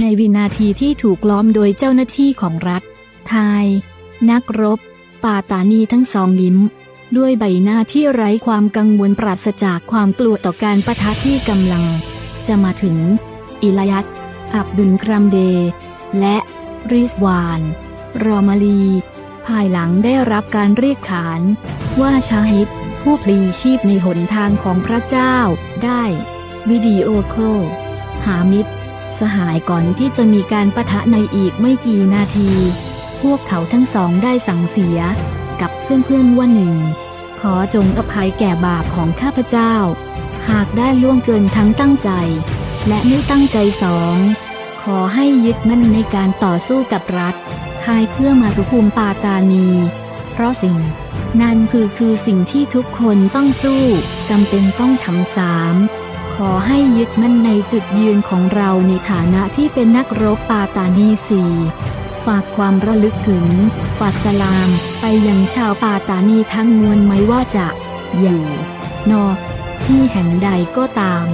ในวินาทีที่ถูกล้อมโดยเจ้าหน้าที่ของรัฐ ทาย นักรบปาตานีทั้งสองยิ้ม ด้วยใบหน้าที่ไร้ความกังวลปราศจากความกลัวต่อการประทะที่กำลัง จะมาถึง อิลายัตอับดุลครัมเด และริสวาน รอมาลี ภายหลังได้รับการเรียกขาน ว่าชาฮิดผู้พลีชีพในหนทางของพระเจ้าได้ วิดีโอโคลหามิตร สหายก่อนที่จะมีการประทะในอีกไม่กี่นาที พวกเขาทั้งสองได้สั่งเสีย กับเพื่อนๆว่าหนึ่ง ขอจงอภัยแก่บาปของข้าพเจ้า หากได้ล่วงเกินทั้งตั้งใจ และไม่ตั้งใจสองขอให้ยึดมั่นในการต่อสู้กับรัฐทายเพื่อมาตุภูมิปาตานี เพราะสิ่ง นั่นคือคือสิ่งที่ทุกคนต้องสู้จำเป็นต้องทำสาม ยึดมั่นในจุดยืนของเราในฐานะที่เป็นนักรบปาตานีสี่ฝากความระลึกถึง ฝากสลาม ไปยังชาวปาตานีทั้งมวลไม่ว่าจะ อยู่นอ ที่แห่งใดก็ตาม